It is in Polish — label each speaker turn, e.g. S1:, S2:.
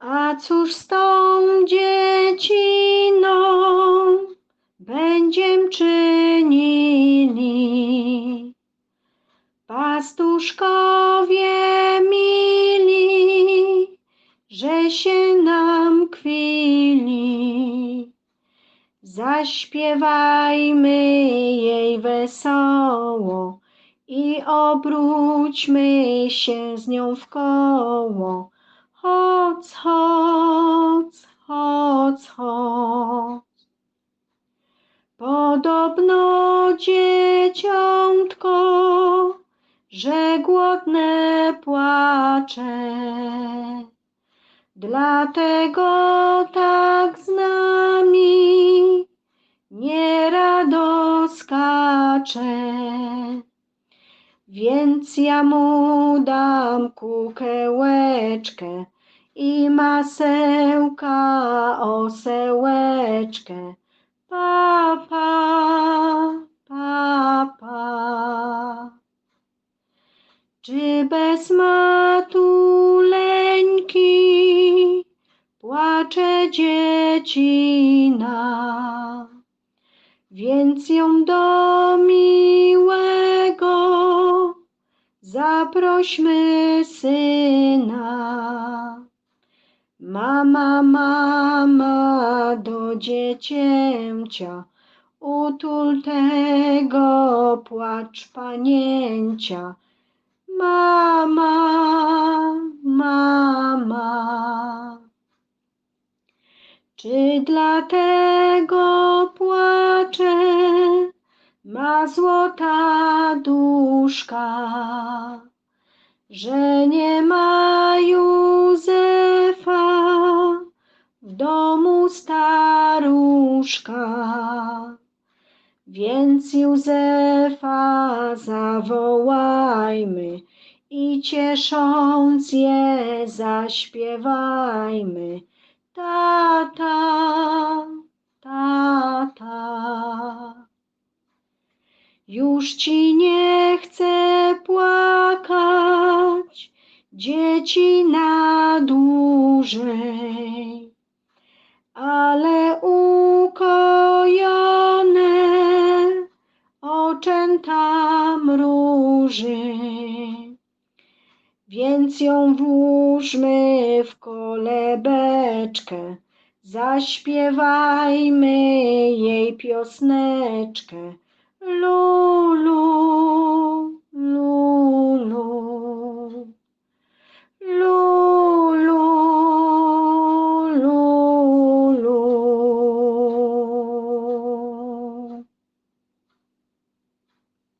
S1: A cóż z tą dzieciną będziem czynili? Pastuszkowie mili, że się nam kwili. Zaśpiewajmy jej wesoło i obróćmy się z nią w koło. Hoc, hoc, hoc. Podobno dzieciątko, że głodne płacze. Dlatego tak z nami nierado skacze. Więc ja mu dam kukełeczkę i masełka osełeczkę. Pa, pa, pa, pa. Czy bez matuleńki płacze dziecina? Więc ją do miłego zaprośmy syna. Mama, mama do dziecięcia, utul tego płacz panięcia. Mama, mama. Czy dlatego płacze ma złota duszka, że nie ma w domu staruszka? Więc Józefa zawołajmy i ciesząc je zaśpiewajmy. Tata, tata. Już ci nie chcę płakać, dzieci na dłużej, ale ukojone oczęta mruży. Więc ją włóżmy w kolebeczkę, zaśpiewajmy jej piosneczkę. Lulu.